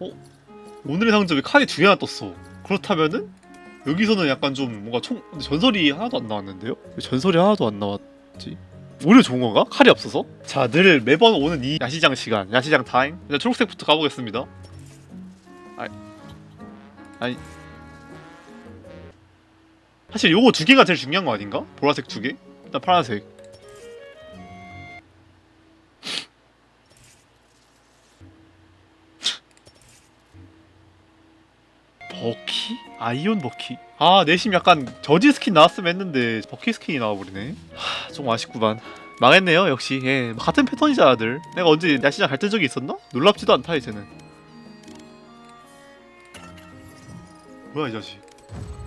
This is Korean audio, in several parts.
어? 오늘의 상점 왜 칼이 두 개나 떴어? 그렇다면은 여기서는 약간 좀 뭔가 총 전설이 하나도 안 나왔는데요? 왜 전설이 하나도 안 나왔지? 오히려 좋은 건가? 칼이 없어서? 자, 늘 매번 오는 이 야시장 시간, 야시장 타임. 일단 초록색부터 가보겠습니다. 아니, 아니. 사실 요거 두 개가 제일 중요한 거 아닌가? 보라색 두 개? 일단 파란색. 버키? 아이온 버키? 아 내심 약간 저지 스킨 나왔으면 했는데 버키 스킨이 나와버리네 하, 좀 아쉽구만 망했네요 역시 예 같은 패턴이잖아 들 내가 언제 야시장 갈 때 적이 있었나? 놀랍지도 않다 이제는 뭐야 이 자식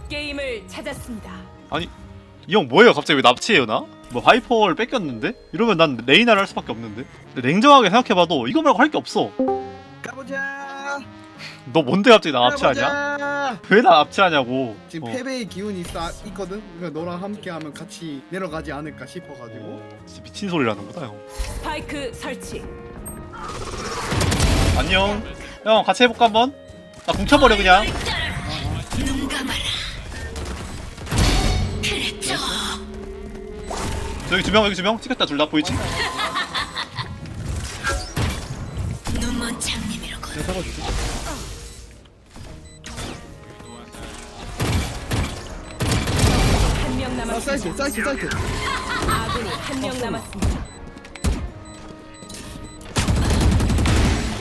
게임을 찾았습니다. 이형 뭐예요 갑자기 왜 납치해요 나? 뭐 하이퍼를 뺏겼는데? 이러면 난 레이나를 할 수밖에 없는데 근데 냉정하게 생각해봐도 이거 말고 할 게 없어. 너 뭔데 갑자기 나 납치하냐? 가보자. 왜나 납치하냐고 지금 어. 패배의 기운이 있어 있거든. 그러니까 너랑 함께하면 같이 내려가지 않을까 싶어가지고. 어, 진짜 미친 소리라는구나 형 스파이크 설치. 안녕 형 같이 해볼까 한번? 나 궁켜버려 그냥 저기 두 명 여기 두 명 찍혔다 둘 다 보이지? 내가. 한명아 남았습니 다. 사이트 사이트 사이트. 아군이 한 명 남았습니다.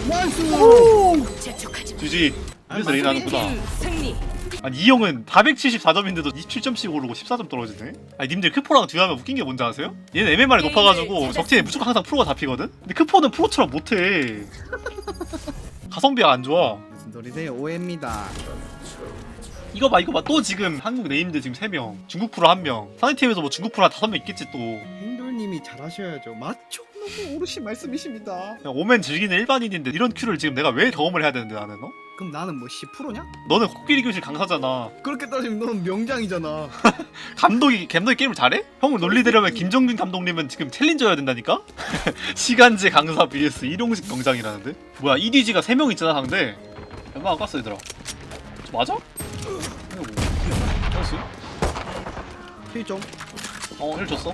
나이스. 재촉하지 GG 그래서 레인 하는구나 팀 승리. 아니 이 형은 474점인데도 27점씩 오르고 14점 떨어지네 아니 님들 크포랑 듀하면 웃긴 게 뭔지 아세요? 얘는 MMR이 높아가지고 적팀에 무조건 항상 프로가 잡히거든? 근데 크포는 프로처럼 못해 가성비가 안 좋아 무슨 소리세요? 오해입니다. 이거 봐 이거 봐 또 지금 한국 네임드 지금 3명 중국 프로 1명 상대팀에서 뭐 중국 프로 한 5명 있겠지 또 행돌님이 잘하셔야죠. 맞죠? 너무 옳으신 말씀이십니다. 그냥 오멘 즐기는 일반인인데 이런 큐를 지금 내가 왜 경험을 해야 되는데 나는 어? 그럼 나는 뭐 10%냐? 너는 코끼리 교실 강사잖아 그렇게 따지면 너는 명장이잖아. 감독이 감독이 게임을 잘해? 형을 논리대로면 김정균 감독님은 지금 챌린저여야 된다니까? 시간제 강사 vs 일용식 병장이라는데? 뭐야 EDG가 3명 있잖아 상대 얼마 안 깠어 얘들아 저 맞아? 이거 뭐 나이스 필점. 어힐 줬어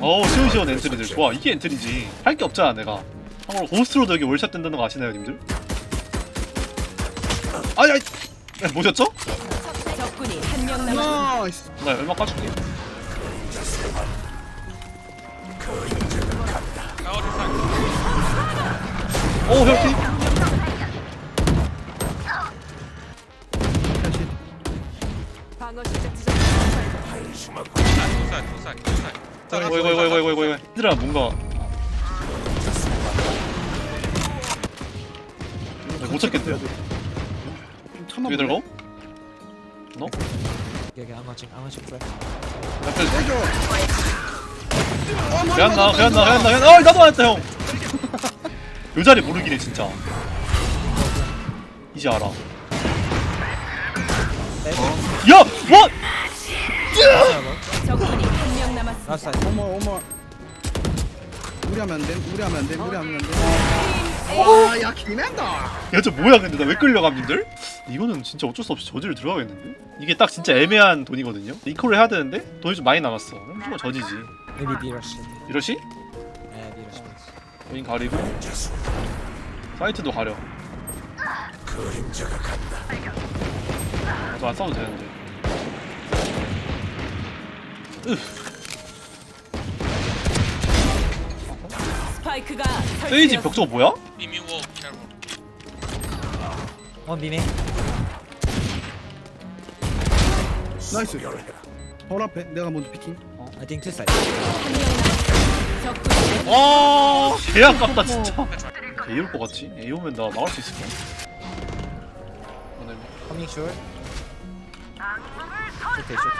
어우 시원시원 엔트리들 좋아 이게 엔트리지 할 게 없잖아 내가 참고로 고스트로도 여기 월샷 된다는 거 아시나요 님들? 아니 아니 야, 뭐셨죠? 적군이 한 명 남았습니다. 나이스. 나 얼마 까줄게 오 혈티 지점. 도살 도살 도살 이거 이거 이거 이거 이거 이거 얘들아 뭔가 못 찾겠대 좀 참아. 얘들 거? 너? Watching. I'm watching for 옆에. 어, 그냥 나 그냥 나 이거. 그냥 나 그냥 어 나도 맞았다 형 요 자리 모르긴 해 진짜 이제 알아 야! 뭐? 적군이 한 명 남았습니다. Last side. 어머 어머. 무리하면 안 돼. 무리하면 안 돼. 무리하면 안 돼. 와, 야 기낸다. 야, 저 뭐야 근데 나 왜 끌려감 님들? 이거는 진짜 어쩔 수 없이 저지를 들어가겠는데? 이게 딱 진짜 애매한 돈이거든요? 이코를 해야 되는데 돈이 좀 많이 남았어 그럼 저지지 B rush. 이러시? Rush. please. 메인 가리고 사이트도 가려 저안 싸워도 되는데 스파이크가 세이지 설치되었습니다. 벽 저거 뭐야? 미미 워 캐롤 One B main. 나이스. 바로 앞에 내가 먼저 피킹. I think two side. 와, 개 아깝다 진짜. 개 이럴 것 같지? A 오면 나 막을 수 있을 거야. 오늘 Coming short. It, shoot it.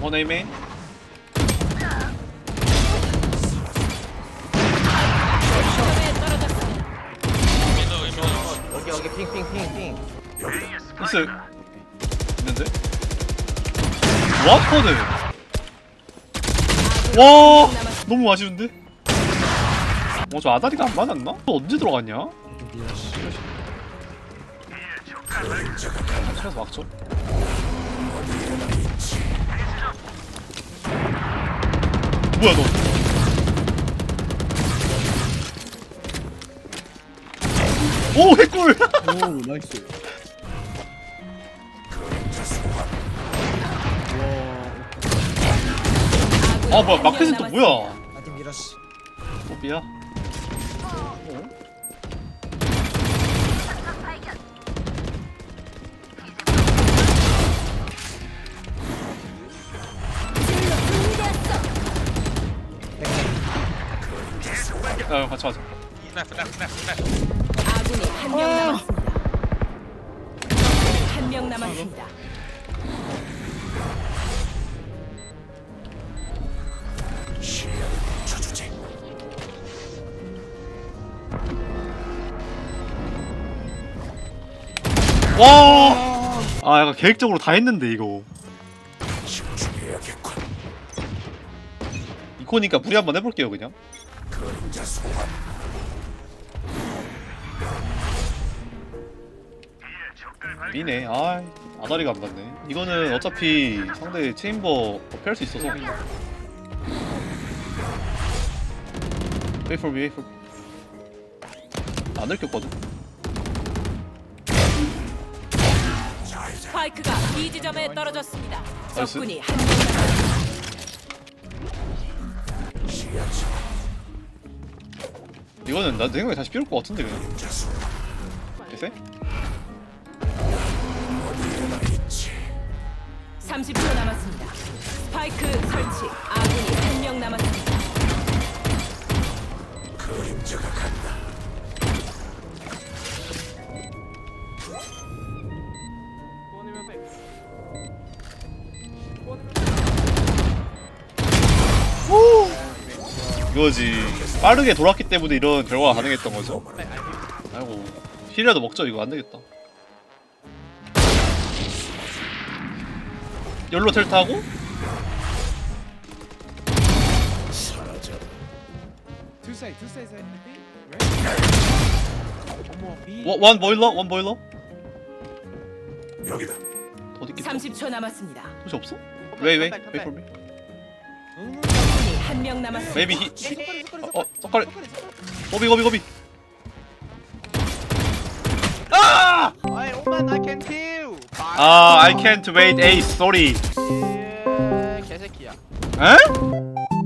원 A 메인. 점에 떨어졌습니다. 미드 미드 Okay, okay, ping, ping, ping, ping. 있어. 있는데? 와퍼드. 와, 너무 아쉬운데? 어저 아다리가 안 맞았나? 또 언제 들어갔냐? 한시라서 막죠 뭐야 너? 오 해골! 오 나이스. 와아 뭐야 마켓은 또 뭐야? 나팀 미러시. 뽀삐야 야 같이 가자 Left, left, left, left. 아군이 한 명 남았습니다. 적군이 한명 남았습니다. 와! 아 약간 계획적으로 다 했는데 이거 이코니까 무리 한번 해볼게요 그냥 미네 아 아다리가 안 맞네 이거는 어차피 상대 체인버 피할 수 있어서 for me 안 들켰거든 스파이크가 B 지점에 떨어졌습니다. 나이스. 적군이 한 명 남았습니다. 이거는 나 생각에 다시 삐올 것 같은데 그냥 됐어? 30초 남았습니다. 스파이크 설치. 아군이 한 명 남았습니다. 이거지 빠르게 돌았기 때문에 이런 결과가 가능했던 거죠 아이고 힐이라도 먹죠 이거 안되겠다 열로 텔타하고. 원, 원 보일러? 원 보일러? 여기다 어디 있겠다 30초 남았습니다. 혹시 없어? 왜 왜? 왜 for me? 한 명 남았습니다. Maybe he... 어, 어, 젓가락 고비 고비 고비 아! Hey, oh man, I can kill. 아, I can't wait ace, sorry 예, 개새끼야. 에?